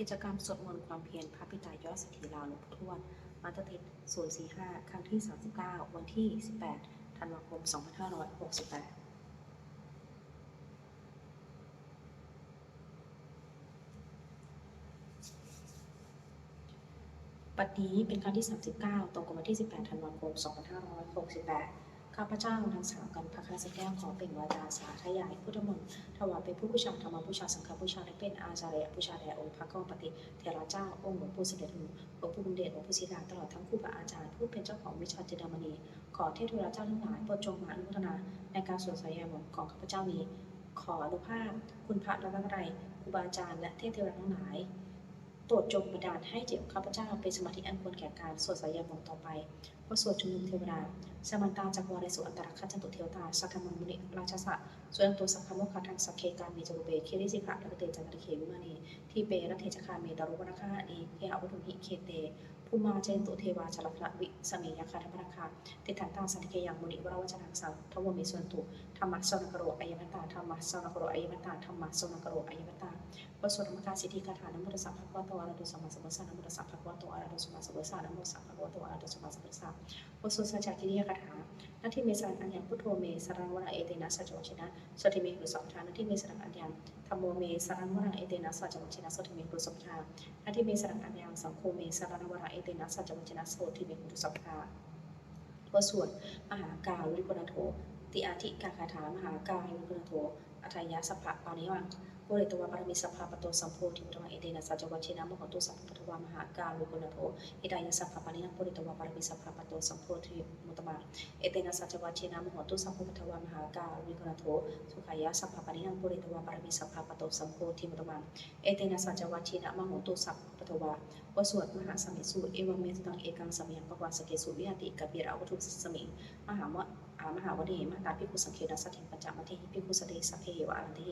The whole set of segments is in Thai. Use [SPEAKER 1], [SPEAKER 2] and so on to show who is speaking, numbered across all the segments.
[SPEAKER 1] กิจกรรมสวดมนต์ความเพียรพระปิตายอดสถีลาหลวงพ่อทวดมาตรเทศ045 ครั้งที่ 39 วันที่ 18 ธันวาคม 2568ปัจนี้เป็นครั้งที่ 39 ตรงกับวันที่ 18 ธันวาคม 2568 ข้าพเจ้านางสาวกันพระคัสแก้วขอเป็นวาจาสาธยายพุทธมนต์ถวายเป็นผู้บูชาธรรมบูชาสังฆบูชาและเป็นอาจารย์บูชาแด่องค์พระกองปฏิเทระเจ้าองค์หลวงปู่เสด็จหลวงปู่บุญเดชหลวงปู่ศิลาตลอดทั้งครูบาอาจารย์ผู้เป็นเจ้าของวิชาจิตรมณีขอเทพเทราเจ้าทั้งหลายโปรดจงมาอนุโมทนาในการสวดสายมนต์ของข้าพเจ้านี้ ขออนุภาพ คุณพระรัตนตรัยครูบาอาจารย์และเทพเทวราทั้งหลาย โปรดจงบันดาลให้จิตข้าพเจ้าเป็นสมาธิอันควรแก่การสวดสายมองต่อไปเพราะสวดจุมนุมเทวดาสมันตาจักรวาลสุอันตรคัจจตุเทวตาสัทธมังมุนิราชสะส่วนตัวสัพพะโมคาทังสักเคการมีจรุเบเคริสิกะรักเตจันตเควิมานีที่เปรัตเทจคาเมดารุวนาคาเอเยอวุทุหิเคเต ภูมาเจนตุเทวาชลพระวิสเมยคาธรรมราคาติถันตังสันติเคยังมุนิวรวจนังสังทวมีส่วนตุธรรมะสวนกโรอายมตาธรรมะสวนกโรอายมตาธรรมะสวนกโรอายมตาวสวดธรรมกาสิทธิคาถานมุตสัพพะคะวะโตอาระหะโตสัมมาสัมพุทธัสสะนะโมตัสสะภะคะวะโตอาระหะโตสัมมาสัมพุทธัสสะนะโมตัสสะภะคะวะโตอาระหะโตสัมมาสัมพุทธัสสะวสุสัจจคิริยคาถา นาทิเมสรังอัญญังพุทโธเมสรังวรังเอเตนะสัจจวัชนะสติเมหุสัพพทานาทิเมสรังอัญญังธรรมโมเมสรังวรังเอเตนะสัจจวัชนะสติเมหุสัพพทานาทิเมสรังอัญญังสังโฆเมสรังวรังเอเตนะสัจจวัชนะโสติเมหุสัพพทาวสวดมหากาลุปนโทติอาทิกาคาถามหากาลุปนโทอัทยาสัพพะปานิวัง โกเรตวะปรมิสัพพะปโตสัมโพธิมตตะเอเตนะสัจจวัชนะมโหตุสัพพะทวามหากาลุปนโทอิดายสัพพะปานิยังโกเรตวะปรมิสัพพะปโตสัมโพธิมุตตะเอเตนะสัจวัชเชนะมโหตุสัพพะทวามหากาวิกรโทสุขายะสัพพะปริยังปุริตวาปรมิสัพพะปโตสัมโพธิมุตมังเอเตนะสัจวัชเชนะมโหตุสัพพะทวาวสวดมหาสมิสุเอวเมตตังเอกังสมยังปวาสเกสุวิหติกะปิระวัตุสมิมหามะามหาวเดมาตาภิกขุสังเคนะสัทถิปัญจมัทถิภิกขุสเตสัพเพวะอันติ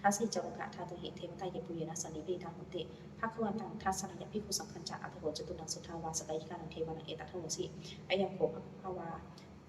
[SPEAKER 1] ทัสสิจวกะทาตุหิเทวตายปุยนะสันนิปิทาหุติภะควันตังทัสสะยะภิกขุสังคัญจะอัตโหจตุนังสุทาวาสกายิกานังเทวานังเอตัทโหสิอายังโภภะวา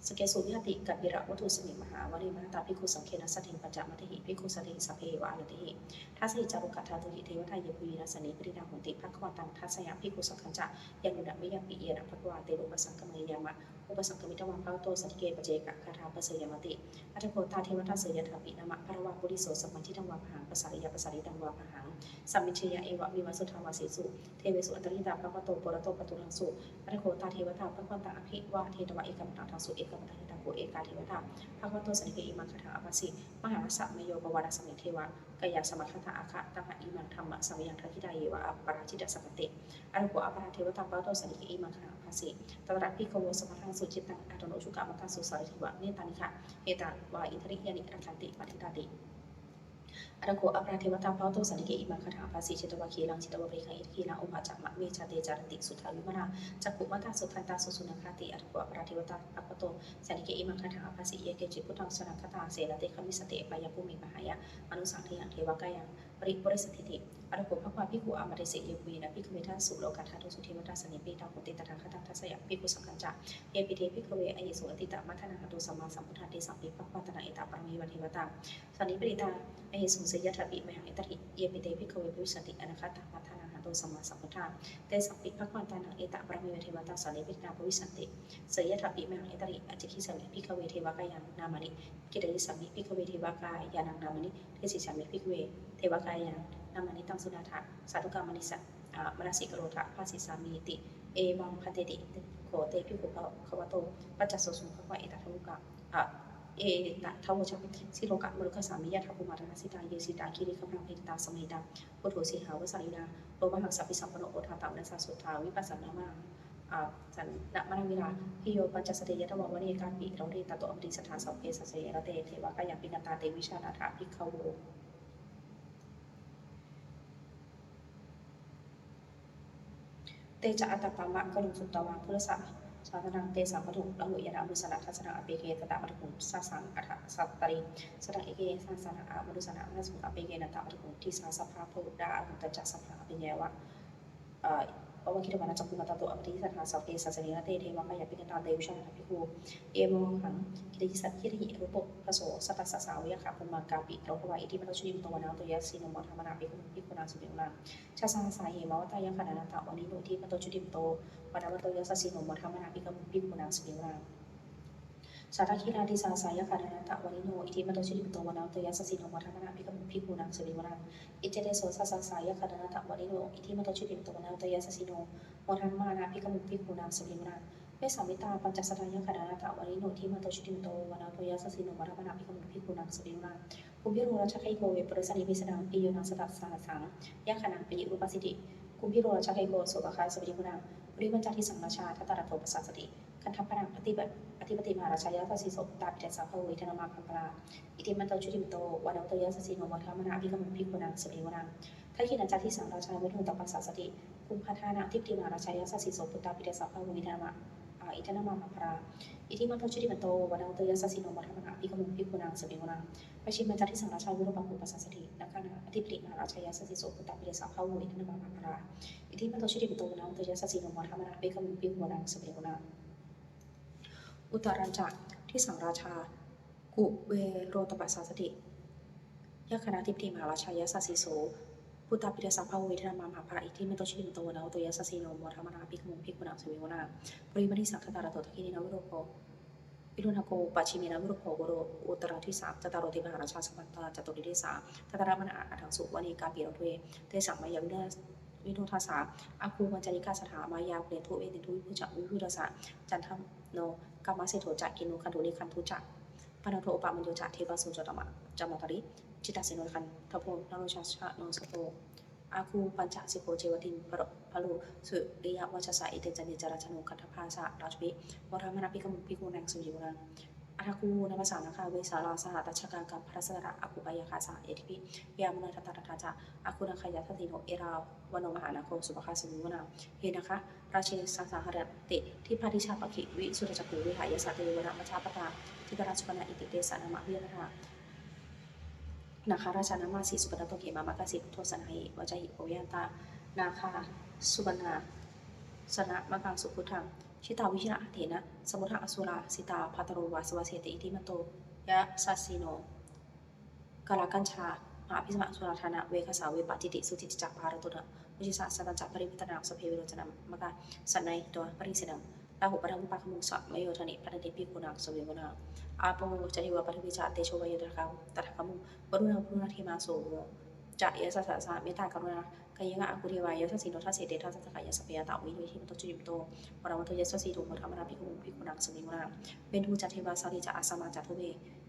[SPEAKER 1] สเกสุวิหติกับวิระวัตถุสมิมหาวริมหตาภิกขุสังเคนะสัตถิปัญจมัทถิภิกขุสติสัพเพวะอรติหิทัสสิจารุกัตถาตุหิเทวทายปุยนะสนิปริดาหุติภักขวตังทัสสยามภิกขุสังคัญจะยันุดะมิยังปิเยนะภักวาเตรุปสังกมยามะ อุปสังกมิตวาภาวโตสัตเกปเจกะคาถาปเสยมติอัตโคตาเทวทัสเสยถาปินามะภระวาปุริโสสัมมัทิตังวาพหังปสาริยาปสาริตังวาพหังสัมมิชยะเอวะวิวัสสุทาวาสีสุเทเวสุอัตริตาภะวะโตปุรโตปตุลังสุอัตโคตาเทวทาภะควตาอภิวาเทตวะเอกมตังทังสุเอกมตังทังโกเอกาเทวทาภะคะวะโตสันติเกอิมังคาถาอภัสสิมหาสัมมโยปวารสมิเทวะกายสมัคคตาอาคะตังหะอิมังธรรมะสัมยังทักิดาเยวะอัปปราชิตสัพพติอรุโกอัปปราเทวตาภะคะวะโตสันติเกอิมังคา ถาอภัสสิตระพิกโวสมัทังสุจิตังอัตโนชุกะมัตังสุสาริทิวะเนตานิคะเอตาวาอิทริยานิรังคันติปฏิตาติอรโกอัปราเทวตาพาวโตสันติเกอิมังคาถาภาสีเชตวะคีลังจิตวะปริคังอิทคีลังอุปาจักมะเมชาเตจารติสุทาวิมนาจักขุมัตาสุทันตาสุสุนังคาติอรโกอัปราเทวตาภะคะโตสันติเกอิมังคาถาภาสีเยเกจิพุทธังสนังคตาเสระเตคมิสเตปายภูมิมหายะมนุสังเทยังเทวกายัง ปริปุริสติติอรโกภควาพิคุอามาเตเสเยวีนะพิคุเวทัสสุโลกาธาตุสุเทวตาสนิปิตังปุติตถาคตังทัสยพิคุสังกัจจะเยปิเทพิคเวอเยสุอติตะมัทนาหตุสัมมาสัมพุทธาเตสัมปิภควตนาเอตาปรมีวันเทวตาสนิปิตาอเหสุเสยถาปิมหังอิตริเยปิเทพิคเวปุริสติอนาคตามัทานังหา โตสัมมาสัมพุทธาเตสัมปิภควันตานังเอตปรมีเทวตาสันนิปิตาปุริสันติเสยถาปิมหังเอตริอจิคิสัมิภิกเวเทวกายังนามานิกิริสัมมิภิกเวเทวกายานังนามานิเทสิสัมมิภิกเวเทวกายังนามานิตังสุดาถาสาธุกรรมนิสัมนสิกโรธาภาสิสามีติ เอวังพันเตติโขเตภิกขุภวโตปัจจสุสุภควะเอตทังกะ เอตะทาวชะสิโลกะมรุกสามิยะทัพุมาตนาสิตาเยสิตาคิริคัมรังเพตาสมัยตาพุทโธสิหาวสารินาโลมหังสัพพิสัมปโนโอทาตัมนัสสะสุทาวิปัสสนามาอ่าสันนมนังวิราพิโยปัจจสเตยะทวาวเนการปิเราเรตโตอมริสถานสัพเพสเสยระเตเทวะกายังปิกตาเตวิชานาถาภิกขโวเตจะอัตตปามะกลุงสุตตวาพุทธะ สาธนังเตสัมปทุละหุยนามุสนะทัสนะอเปเกตตะมัตถุสาสังอัฏฐสัตตริสระเอเกสังสนะอามนุสนะมัสมุอเปเกนตะมัตถุทิสาสภาโพดาอหุตจัสสภาอภิญญวะอ่าปวคิดวานาจักกุมาตโตอปฏิสัทธาสัพเพสัสเนนะเตเทวะกายปิกันตาเตวิชานาภิกขุเอโมหังคิริสัตคิริรูป พระโสสัตสสาวิยะขาปุมากาปิโรภวะอิทิมัตชุดิมตวนาตัวยะสีนมธรรมนาภิกขุภิกขุนาสุเดนาชาสาสาเหมาวตายะขณานาตะวันิโนทิมัตชุดิมโตวนาวัตยะสสีนมธรรมนาภิกขุภิกขุนาสุเดนาสาธคิราติสาสายคานาตะวานิโนอิทิมัตชิริมโตวนาตยาสสินมัทนาภิกขุภิกุนังสวิวนังอิเจเตโสสาสาสายคานาตะวานิโนอิทิมัตชิริมโตวนาตยาสสินมัทนานาภิกขุภิกุนังสวิวนัง เวสามิตาปัญจสตายังคานาตะวานิโนอิทิมัตชิริมโตวนาตยาสสิโนมัทนาภิกขุภิกุนังสวิวนังภูมิโรราชไคโกเวปรสนิมิสนังปิโยนังสตัสสาสังยะขนังปิอุปสิติภูมิโรราชไคโกสุปคายสวิวนังปริมัญจาทิสังราชาทัตตระโทปสัสสติคันทัพพนังปฏิบัติอธิปติมหาราชายาสสิโสตาปิเดสาภวิธนามาคัมปลาอิติมันโตชุติมโตวานโตยาสสิโนวัฒมนาภิกขุภิกุนังสเปวนังทัขินาจาที่สังราชาเวทุนตปัสสะสติคุมพัฒนาอธิปติมหาราชายาสสิโสปุตาปิเดสาภวิธนามา อิทนามาคัมปลาอิติมันโตชุติมโตวานโตยาสสิโนวัฒมนาภิกขุภิกุนังสเปวนังปชิมาจาที่สังราชาวิรุปังคุปัสสะสตินักขาอธิปติมหาราชยาสสิโสปุตตาปิเดสาภวิธนามาคัมปลาอิติมันโตชุติมโตวานโตยาสสิโนวัฒมนาภิกขุภิกุนังสเปวนังอุตรัญจะที่สังราชากุเวโรตปัสสาสติยะคณะทิพติมหาราชายะสัสสิโส พุทธปิเดสัพพะเวทนามามหาภาอิทิเมโตชิลิมโตวนาโตยะสัสสิโนมธรรมนาภิกขุภิกขุนังสวิวนาปริมาณิสังคตาระโตทกินินาวิโรโกวิรุณโกปัจฉิมินาวิโรโกโกโรอุตระที่สามจตารโติมหาราชาสัมปันตาจตุริเดสาตตระมณอังสุวณีกาปีโรเทเตสังมายาวินาวิโนทัสสาอาคูมัญจริกาสถามายาเปทุเวติทุวิพุจักวิพุทธสะจันทมโนกามาเสโถจักกินุคันตุนิคันทุจักปานโทปามันโยจักเทวสุจตมะจามาตริ จิตาเสนคันทโพนโรชาชะโนสโตอาคูปัญจสิโกเจวตินปรพลุสุริยวัชสะอิเตจันจาราชนุคัตถภาสะราชวิวรมนาภิกมุภิกุนังสุยิวนังอาคูนภาษานาคาเวสาราสหตัชกากับพระสระอาคูปายาคาสะเอทิปิยามนาทัตตาทาจะอาคูนาคายาทัติโนเอราววนมหานาโคสุภคาสมุวนาเฮนะคะ ราเชสาสาหรติที่พระทิชาปคิวิสุรจักรูวิหายสัตเทวรมชาปตาทิกราชปนาอิติเตสานามะเวียนธา นาคาราชานามาสีสุปนโตเกมามากาสิพุทโธสนาหิวจหิโอยันตา นาคาสุบนาสนะมะกังสุพุทธังชิตาวิชิระเถนะสมุทะอสุราสิตาพัตโรวาสวาเสติอิติมโตยะสัสสิโนกาลากัญชามาพิสมะสุราธานะเวคสาเวปติติสุติจักภารตุนะวิชิสาสัตจักปริวิตนาสเพวิโรจนามมะกาสันในตัวปริสนังลาหุปะทังปะขมุงสะมโยธนิปะติปิกุนังสเววนาอาโปจริวะปะทวิจาเตโชวายตระคัง ตระคมุวรุณาพุณาธิมาโสจะยะสะสะสะเมตตากรุณากายะอากุเทวายะสัสสิโนทัสเสเตทัสสะกายะสเปียตาวิโนหิมโตจุยิมโตวราวัตยะสัสสิโตมธรรมนาภิกขุภิกขุนังสเววนาเป็นทูจัตเทวาสาริจะอาสมาจัตทุเบยามาจัตถสุปริสาเทว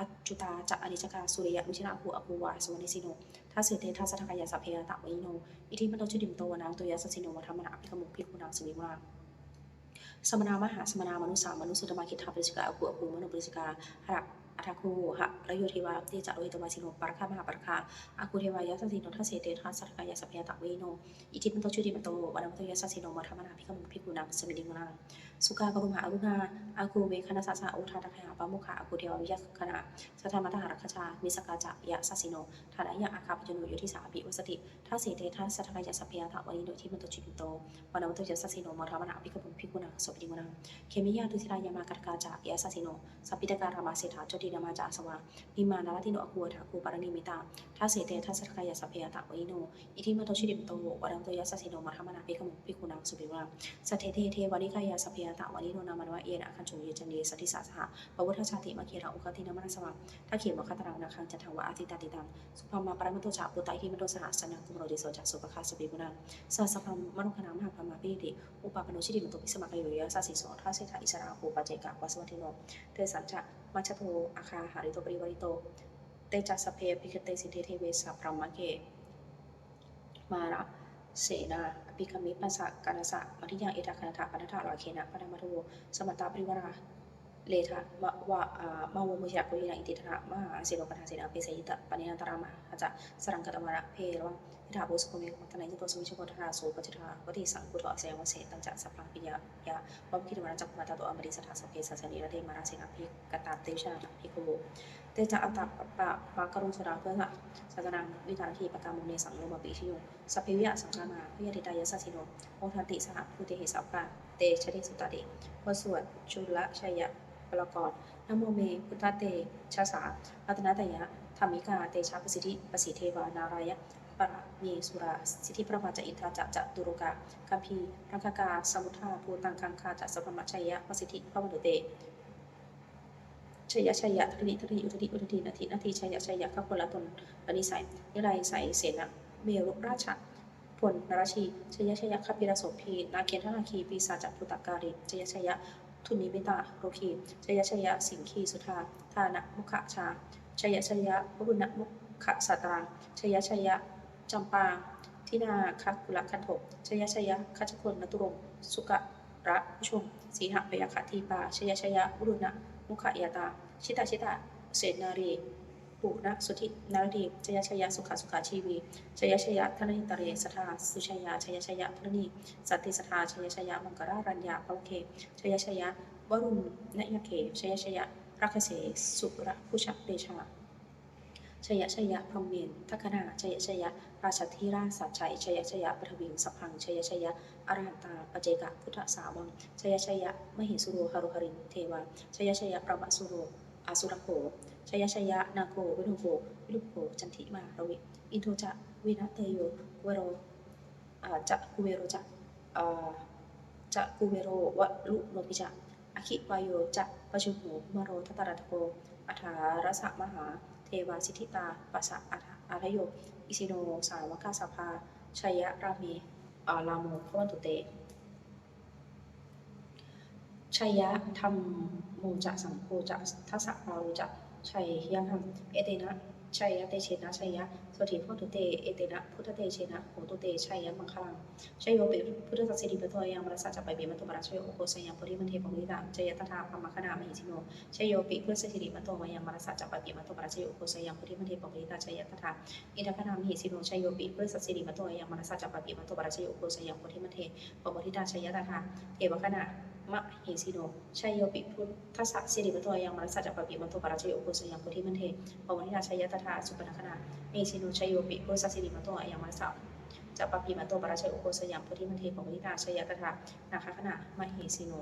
[SPEAKER 1] อัจุตาจะอนิพาสิโนวารุณาสัทธรรมจะอัจจุตาจะอนิจกาสุริยะมิชนาภูอภูวาสวนิสิโนทัสเสเตทัสทกายาสัพเพยตะวิโน อิทิมันโตชุดิมโตวนังตัวยาสสิโนวัฒมนาภิกมุพิกุนังสวิวาสมนามหาสมนามนุสามนุสุตมาคิทาปริสิกาอภูอภูมโนปริสิกาหะ อัทคูหะระโยเทวาเตจะโรหิตวาสิโนปรคามหาปรคาอาคูเทวายะสัสสิโนทัสเสเตทัสสะกายะสัพเพยตะเวโนอิทิมันโตชุดิมโตวนังตัวยะสัสสิโนวัฒมนาภิกมุภิกขุนังสวิลิงนาสุกากรุมหาอรุณาอากูเวคณะสัสสะโอทาตะคหาปามุขาอากูเทววิยะคณะสัทธามตหารคชามิสกาจะยะสสสิโนฐานะยะอาคาปจโนโยทิสาปิวสติทัสเสเตทัสสัทธายะสัพยาทวันิโนทิมันโตจิตโตวันวัตยะสัสสิโนมรามนาภิกขุภิกขุนังสปิมุนังเคมิยาตุสิรายามากัตกาจะยะสสสิโนสัพพิตการามาเสถาจตินามาจาสวานิมานาลติโนอกูทากูปารณิมิตาทัสเสเตทัสสัทธายะสัพพยาทวันิโนอิทิมันโตชิดิมโตวันวัตยัสสิโนมรามนาภิกขุภิกขุนังสปิมุนังสัทเทเทเทวานิกายะสัพพยาทวันิโนนามานวะเยนะคันโจเยจันเยสติสาสหะปวุฒชาติมะเคียระอุคตินามนัสวะถ้าเขียนว่าคาตรังนาคังจันทวะอาทิตาติตังสุภามาปรมัตโตจาปุตตะอิทิมโตสหสนังกุมโรดิโสจักสุปคาสปิบุนังสาสพัมมนุคณามหาพมาปิติอุปปโนชิติมโตปิสมะกโยยะสาสิโสทัสเสถาอิสระภูปเจกะวาสวัติโนเตสัญจะ มัชโทอาคาหาริโตปริวริโต เตจัสเพพิคเตสิเทเทเวสัพพรมะเก มาระเสนาอภิคมิปัสสะกานาสะมัทิยังเอตาคณถาปนัฏฐาราเคนะปนมัทโวสมัตตาปริวราเลทะมะวะอ่ามาวมุชยะกุยินะอิติทะมหาสิโลปทาสินาเปสยิตะปณินันตรามหาจะสรังกตมะระเพรวะ ทิฏฐาโบสกุเมมัตนัยยโตสมิชโกทราโสปจิทาวัติสังกุตอาเสยวเสตังจะสัพพังปิยะยะวัปคิดวาจักมาตาโตอมริสัทธาสเพสัสนิระเทมาราเสนาภิกตาเตชะภิกขุเตจะอัตตะปะปะปะกรุงสราเพื่อศาสนังวิการทีปกามุเนสังโลมาปิชิโยสัพเพวิยะสังฆามาพิยติตายะสัสิโนโอทันติสหภูเหิสัพพะเตชะเทสุตติวสวดจุลชัยยะปรกรนโมเมพุทธเตชะสารัตนตยะธรรมิกาเตชะประสิทธิประสิทธิเทวานารายะ ปะเมสุรา สิทธิประมาจะอินทาจะจะตุรุกาคัมภีรังคกาสมุทธาภูตังคังคาจะสัพพมะชัยยะประสิทธิพระวันตุเตชัยยะชัยยะทริทริอุทริอุทรินาทีนาทีชัยยะชัยยะข้าพละตนปณิสัยนิไรใสเสนะเมรุราชะพลนราชีชัยยะชัยยะข้าพิรโสพีนาเคียนทนาคีปีศาจพุตตการิชัยยะชัยยะทุนิมิตาโรคีชัยยะชัยยะสิงคีสุธาทานะมุขชาชัยยะชัยยะบุณมุขสัตราชัยยะชัยยะ จำปาทินาคักุลคันโทชัยชยะคัจคนนตุรงสุกะระผู้ชมสีหพยาคทีปาชยชยะบุรุณะมุขยาตา ชิตาชิตาเสนารีปุณสุธินารดีชยชยสุขสุขาชีวีชยชยธนนิตเรสทาสุชยาชยชยธนนีสัตติสทาชยชยมังกรารัญญาภวเคชยชยวรุณนยเคชยชยรักเสสุระพุชเดชา ชยชยพรหมเมนทัคนาชยชยราชธิราชสัจชัยชยชยปฐวิงสพังชยชยอรหันตาปเจกะพุทธสาวังชยชยมหิสุโรหรุหรินเทวาชยชยประมสุโรอาสุรโขชยชยนาโกวินุโกวิลุโกจันทิมารวิ อินโทจะวินะเตโยเวโรจะกุเวโรจะจะกุเวโรวะลุโนปิจะอคิวายโยจะปชุโหมโรทัตตรัตโกอัฏฐารสมหา เทวาสิทธิตาปัสสะอัฏฐอาทโยอิสิโนสาวกาสภาชัยยะรามีอาลาโมพวันตุเตชัยยะธรรมโมจะสังโฆจะทัสสะปารุจะชัยยะธรรมเอเตนะ ชัยยะเตเชนะชัยยะสวัสดีพุทธเตเอเตนะพุทธเตเชนะโหตุเตชัยยะมังคลังชัยโยปิพุทธสัสสิริปะโทยังมรสสะจัปไปเบมัตุปราชัยโยโอโคสยังปริมันเทปมิตังชัยยะตถาพรมคณามหิสิโนชัยโยปิพุทธสัสสิริปะโทยังมรสสะจัปไปเบมัตุปราชัยโยโอโคสยังปริมันเทปมิตังชัยยะตถาอินทคนามหิสิโนชัยโยปิพื่อสัสสิริมัตโตยังมนัสสะจัปปะปิมัตโตปราชโยโกสยังโพธิมัเทปปทิตาชัยยะตถาเทวคณะ มะหิสิโนชัยโยปิพุทธสสะสิริมัตโตยังมนัสสะจัปปิมัตโตปราชโยโกสยังโพธิมันเทปปทิตาชัยยตถาสุปนัคณะมิสิโนชัยโยปิพุทธสสะสิริมัตโตยังมนัสสะจัปปิมัตโตปราชโยโกสยังโพธิมันเทปปทิตาชัยยตถานาคคณะมะหิสิโน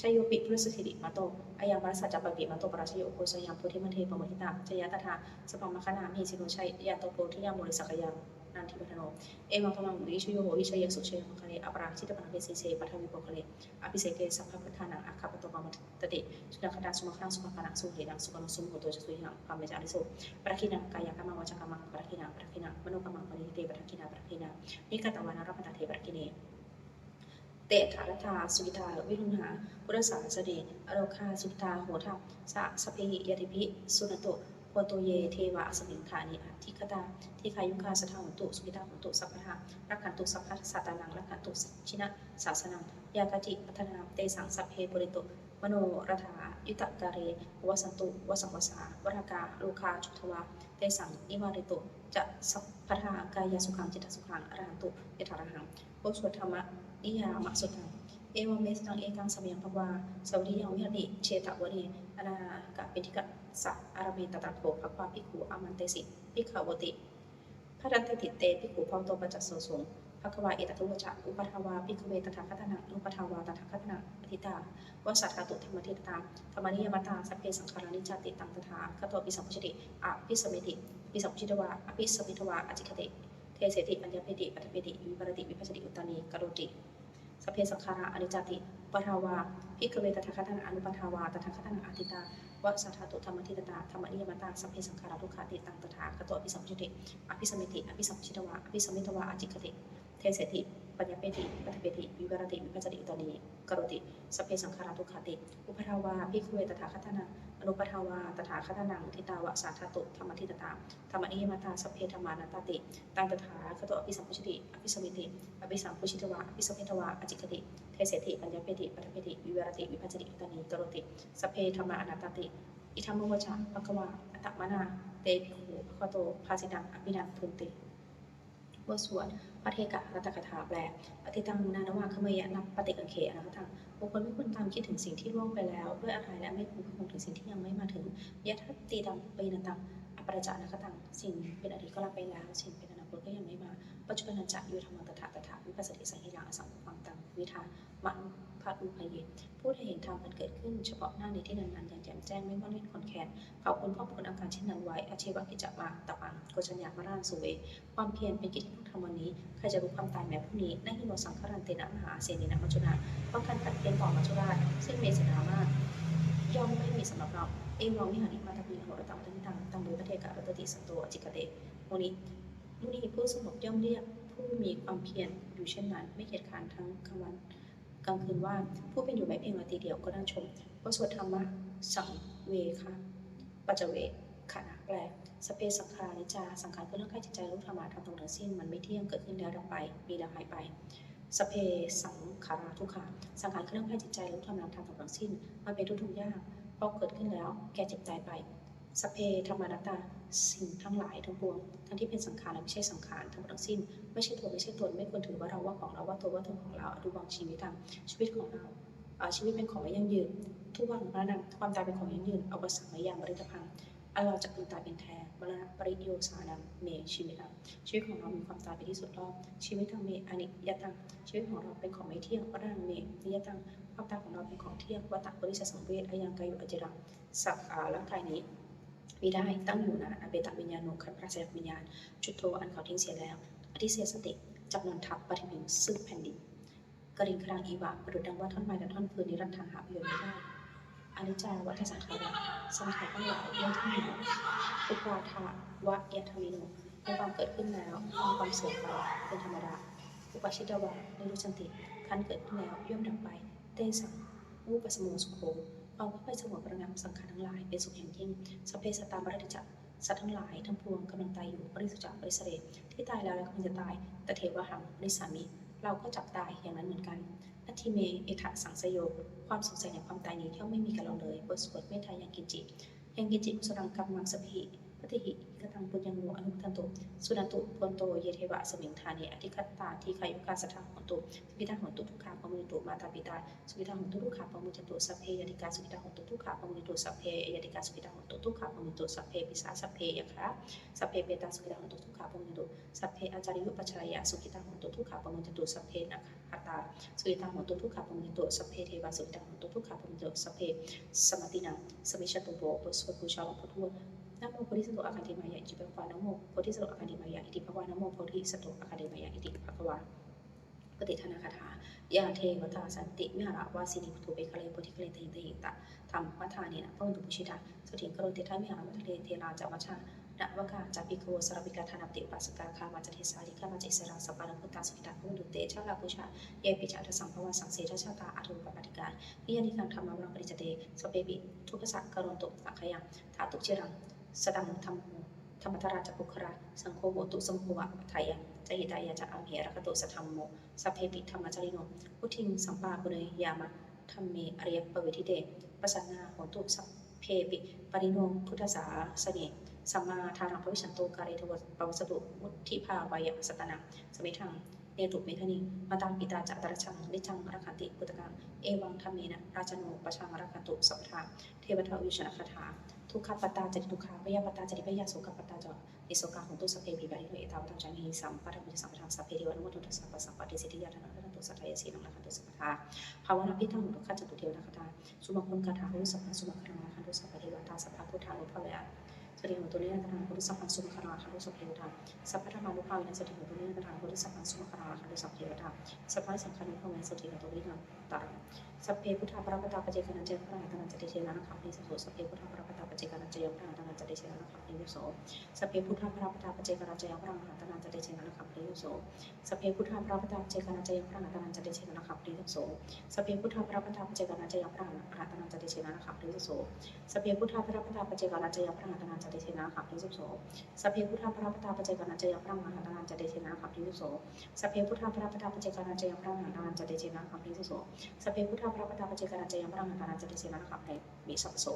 [SPEAKER 1] ชัยโยปิพุทธสถิติมาโตอายังมรสัจจปปิมาโตปราชโยโคสยังพุทธิมันเทปมทิตาชยตถาสปังมคณามีสิโนชัยยาโตโพธิยามโมริสักยัง นันทิปัทโนเอวังพมังวิชโยโหวิชัยสุเชยมังคะเลอปราชิตปังเกสิเสปัทวิปคะเลอภิเสเกสัพพพุทธานังอาคาปโตปามัตติสุนัขดาสุมาครังสุมาคานังสุเหนังสุกนุสุมโหโตจสุยังปามเมจาริโสปรักินังกายกรรมวาจากรรมังปรักินังปรักินังมโนกรรมังปริเตปรักินังปรักินังนิกตวานารัปนาเทปรักิเนเตถารัธาสุวิตาวิรุณหาพุทธสาสเดอโรคาสุวิตาโหทัพสะสพเพหิยติพิ สุนโต โพโตเยเทวะสมิงคานิอธิคตาทิคายุคาสทาหุตุสุวิตาหุตุสัพพะรักขันตุสัพพะสัตตานังรักขันตุชินะศาสนังยากติพัฒนาเตสังสัพเพปุริโตมโนรัฐายุตกาเรวสันตุวสังวสาวรากาโลคาจุทวาเตสังนิวาริโตจะสัพพะกายสุขังจิตสุขังอรหันตุยถารหังโอสวดธรรมะนิยามสุตัง เอวเมสตังเอกังสมยังภวาสวัสดียังวิหติเชตวรีอนากะปิธิกะสะอารเมตตะโขภควาภิกขุอามันเตสิภิกขวติพระรัตติเตภิกขุพร้อมโตปัจจสโสสงภควาเอตทุวจะอุปทาวาภิกขเวตถาคตนาอุปทาวาตถาคตนาอธิตาวสัตถาตุธรรมทิตาธรรมนิยมตาสัพเพสังขารานิจติตังตถาคตปิสัมพุชติอภิสมิติปิสัมพุชิตวาอภิสมิตวาอจิคติเทเสติปัญญาเพติปัตเพติวิปรติวิปัสสติอุตตานีกโรติ สเพสังขาราอนิจจติปทาวาพิกเวตถาคตนาอนุปทาวาตถาคตนาอาทิตาวสัทธาตุธรรมทิตตาธรรมนิยมตาสพเพสังขาราทุกขาติตังตถาคตอภิสัมพุติอภิสมิติอภิสัมพุชิตวะอภิสมิตวะอจิคติเทเสติ ปัญญาเปติปัตเปติวิวรติวิปัจจติอุตนีกรติสเพสังขาราทุกขติ อุปทาวาภิกขเวตถาคตนาอนุปทาวาตถาคตนังทิตาวะสาธาตุธรรมทิตตาธรรมนิยมตาสเพธรรมานันตติตังตถาคตอภิสัมพุชติอภิสมิติอภิสัมพุชิตวะอภิสมิตวะอจิกติเทเสติปัญญาเปติปัตเปติวิวรติวิปัจจติอุตนีกรติสเพธรรมานัตติอิทัมมวจาภควาอัตมนาเตปิโหภควโตภาสิตังอภินันทุนติ เมื่อสวดพระเทกะรัตกถาแปลปฏิตังนานวาขเมยะนับปฏิกังเขอนาคตังบุคคลไม่ควรตามคิดถึงสิ่งที่ล่วงไปแล้ว ด้วยอะไรและไม่ควรคงถึงสิ่งที่ยังไม่มาถึงยะทัตตีตังปีนตังอปรจานาคตังสิ่งเป็นอดีตก็รับไปแล้ว สิ่งเป็นอนาคตก็ยังไม่มา ปัจจุบันจะอยู่ธรรมตถาตถาวิปัสสติสังหิรังอสังปังตังวิธามัน พาอุพเยผู้ที่เห็นธรรมมันเกิดขึ้นเฉพาะหน้าในที่นั้นๆอย่างแจ่มแจ้งไม่ว่าเล่นคอนแคนเขาควรครอบคุมอาการเช่นนั้นไว้อาชีวกิจจมาตปังโกชัญญามาร่างสุเวความเพียรเป็นกิจที่ต้องทำวันนี้ใครจะรู้ความตายแม้พรุ่งนี้นั่นคือโนสังขารนเตนะมหาเสนินะมัจจุนาเพราะการขัดเพียรต่อมัจจุราชซึ่งเมีเสนามากย่อมไม่มีสำหรับเราเองเราวิหาริมาตาปีโหรตังตังตังตังโดยพระเทกะรัตติสันโตอจิกเตโมนิมุนีผู้สงบย่อมเรียกผู้มีความเพียรอยู่เช่นนั้น ไม่เกียจคร้านทั้งกลางวัน กลางคืนว่าผู้เป็นอยู่ไม่เพียงนาทีเดียวก็น่าชมว่าสวดธรรมะสังเวคะปัจเวขณะแปลสเปสังขารนิจาสังขารคือเรื่องใกล้จิตใจรู้ธรรมะทำตรงทั้งสิ้นมันไม่เที่ยงเกิดขึ้นแล้วดับไปมีแล้วหายไปสเพสังขาราทุกขาสังขารคือเรื่องใกล้จิตใจรู้ธรรมะทำตรงทั้งสิ้น มันเป็นทุกทุกยากพราะเกิดขึ้นแล้ว แก่เจ็บตายไป สเพธรรมนัตตาสิ่งทั้งหลายทั้งปวงทั้งที่เป็นสังขารและไม่ใช่สังขารทั้งหมดทั้งสิ้น ไม่ใช่ตัวไม่ใช่ตนไม่ควรถือว่าเราว่าของเราว่าตัวว่าตนของเราดูวางชีวิตตามชีวิตของเราอ่อชีวิตเป็นของไม่ยั่งยืน ทุกวันของรานั้นความตายเป็นของยั่งยืนอาประสังไว้ย่างบริตพังอันเราจะพึงตายเป็นแท้มรณะปริโยสานังเมชีวิตเราชีวิตของเรามีความตายเป็นที่สุดรอบชีวิตทางเมอนิยตังชีวิตของเราเป็นของไม่เที่ยงวรังเมนิยตังความตายของเราเป็นของเที่ยงวัตตะบริสสังเวชอายังกายุอจิรังสักอาร่างกายนี้ มีได้ตั้งอยู่นานอเบตวิญญาณโนขันพระเสดวิญญาณ จุดโทอันเขาทิ้งเสียแล้วอธิเสียสติจำนวนทับปฏิบิงซึ่งแผ่นดินกริงครางอีวะประดุจดังว่าท่อนไม้และท่อนฟืนนิรันดร์ทางหาประโยชน์ไม่ได้อนิจจาวัฏสังขารสังขารทั้งหลายเรื่องที่มีอุปาทาวะยะทวิโนมีความเกิดขึ้นแล้วมีความเสื่อมไปเป็นธรรมดาอุปชิตวะในรุชันติคันเกิดขึ้นแล้วย่อมดับไป เตสังวูปสมุสุโข ความเข้าไปสงบระงับสังขารทั้งหลายเป็นสุขอย่างยิ่งสเพสตามบริจักสัตว์ทั้งหลายทั้งพวงกำลังตายอยู่บริสุจักบริสเรที่ตายแล้วและกำลังจะตายตเทวหังบริสามิ เราก็จับตายอย่างนั้นเหมือนกันนัทิเม เอทะสังสโยความสงสัยในความตายนี้ย่อมไม่มีกับเราเลยบทสวดเมตตายังกินจิยังกินจิกุสรังกัมมังสภี ปฏิหิกตังปุญญังโนอนุทันตุสุนันตุปนโตเยเทวะสมิงธานิอธิคตาทีขายุกาสถาหนตุสุกิตาหนตุทุกขาปมุนตุมาตาปิตาสุกิตาหนตุทุกขาปมุจตุสัพเพยติกาสุกิตาหนตุทุกขาปมุนิตุสัพเพยติกาสุกิตาหนตุทุกขาปมุนิตุสัพเพปิสาสัพเพยคะสัพเพเปตาสุกิตาหนตุทุกขาปมุนิตุสัพเพอาจาริยุปัจจายะสุกิตาหนตุทุกขาปมุจตุสัพเพนักขัตตาสุริตังโหตุทุกขาปมุนิโตสัพเพเทวาสุริตังโหตุทุกขาปมุนิตสัพเพสมตินังสมิชตุโบปสวดบูชาวงพ่อทว นโมโพธิสตว์อาคาเดมายะอิติภควานโมโพธิสตว์อาคาเดมายะอิติภควานโมโพธิสตว์อาคาเดมายะอิติภควาปฏิทานาคาถายาเทวตาสันติวิหารวาสินิพุทุเบคะเลโพธิคะเลเตหิเตหิตะธรรมมัทธานินะพระวันตุปุชิตาสถิงกโรติทามิหารมัทธเลเทราจามัชาดะวกาจาปิโกสรบิกาธานาปฏิปัสกาคามาจเทสาลิกามาจิสราสปานพุตตาสุขิตาพุทธุเตชะลาพุชาเยปิจาทสัมภวสังเสทชาตาอาทุปปฏิการวิยานิกังธรรมวรังปริจเตสเปปิทุกขสักกรณตุสังขยังธาตุจิรัง สดังธรรมธรรมทราจปุคราสังโฆโหตุสัมภวะไทยะจหิตายะจะอัมเหระคตุสัทธัมโมสัพเพปิธรรมจริโนพุทธิงสัมปาปุเนยามะธรรมเมอริยปเวทิเตปัสสนาโหตุสัพเพปิปริโนพุทธสาสเนสัมมาทานังพระวิชันโตการิทวปวัสตุมุทิภาวายสตนังสมิทัง เนตุเมธนิมาตังปิตาจัตตรชังนิจังรักขันติพุตกังเอวังธรรมเมนะราชโนปชังรักขันตุสัพพะเทวทาวิชนคาถาทุกขปตตาจติทุกขาพยาปตตาจติพยาโสกปตตาจนิโสกาของตุสเพปิบาริโนเอตาวตังจันหิสัมปัตมุสัมปทังสัพเพเทวานุโมทุตัสสะปัสสัพปะเทสิทธิยาธนาทันตุสัทายสีนังรักขันตุสัพพะภาวนาพิทังหุตุขจตุเทวนาคตาสุมาคุณคาถาหุสัพพะสุมาคารังรันตุสัพพะเทวตาสัพพะพุทธานุภาเวะ สติของตัวนี้กระทำพุทธสัพพังสุมคาราคันตุสัพเพวทาสัพพะธรรมานุภาเวนะสติของตัวนี้กระทำพุทธสัพพังสุมคาราคันตุสัพเพวทาสัพพะสังฆานุภาเวนะสติของตัวนี้ตาสัพเพพุทธาปรปตาปเจกนันเจพระหัตนันจติเทนะขับนิสัตสัพเพพุทธาปรปตาปเจกรัจจยพระหัตถนันจะเดชนะขับเรโสสัพเพพุทธพรปตาปเจกรัจจยพระหัตถนันจะเดชนะขับเรโสสัพเพพุทธพรปตาปเจกรัจจยพระหัตถนันจะเดชนะขับเรโสสัพเพพุทธพรปตาปเจกรัจจยพระหัตถนันจะเดชนะขับเรโสสัพเพพุทธพรปตาปเจกรัจจยพระหัตถนันจะเดชนะขับเรโสสพเพพุทธาพระปตาปเจกรัจยพระมหัตถนันจะเดชนะขับเรโสสพเพพุทธาพระปตาปเจกรัจยพระมหัตถนันจะเดชนะขับเรโสสพเพพุทธาพระปตาปเจกราจยพระมหาราชดิเสนาขับในมีสัพโส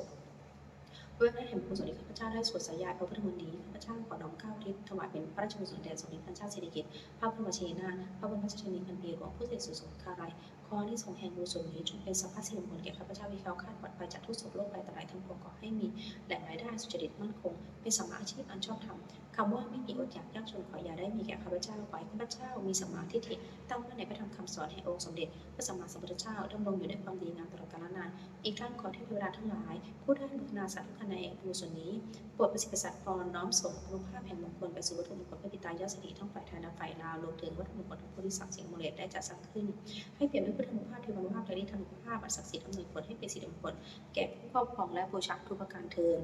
[SPEAKER 1] เวลาแห่งกุศลที่ข้าพเจ้าได้สวดสายาพระพุทธมนต์นี้ข้าพเจ้าขอน้อมก้าวทิพย์ถวายเป็นพระราชกุศลแด่สมเด็จพระเจ้าสิริกิติ์พระบรมเชนาพระบรมราชชนนีพันปีของผู้เสด็จสู่สวรราลั ยขอที่ทรงแห่งกุศลนี้จงเป็นสัพพะสิริมงคลแก่ข้าพเจ้าวิเคราะห์คาดปลอดภัยจากทุกโศกโรคภัยต่างๆทั้งปวงขอให้มีแหล่งรายได้สุจริตมั่นคง เป็นสัมมาอาชีพอันชอบธรรมคำว่าไม่มีอดอยากยากจนขออย่าได้มีแก่ข้าพเจ้าขอให้ข้าพเจ้ามีสัมมาทิฏฐิตั้งมั่นในพระธรรมคำสอนแห่งองค์สมเด็จพระสัมมาสัมพุทธเจ้าดำรงอยู่ในความดีงามตลอดกาลนาน อีกทั้งขอเทพเทวดาทั้งหลาย ผู้ได้บุญนาสัตว์ทุกขในบุญส่วนนี้โปรดประสิทธิ์ประสาทพรน้อมส่งอนุภาพแห่งมงคลไปสู่วัตถุมงคลพระปิตายอดสถิทั้งฝ่ายไทยและฝ่ายลาวรวมถึงวัตถุมงคลทั้งผู้ที่ศักดิ์สิทธิ์มเลตได้จัดสร้างขึ้น ให้เปลี่ยนด้วยพุทธนุภาพเทวานุภาพและนิทานุภาพอันศักดิ์สิทธิ์อำนวยผลให้เป็นสิริมงคลแก่ผู้ครอบครองและผู้ชักทุกประการเทิน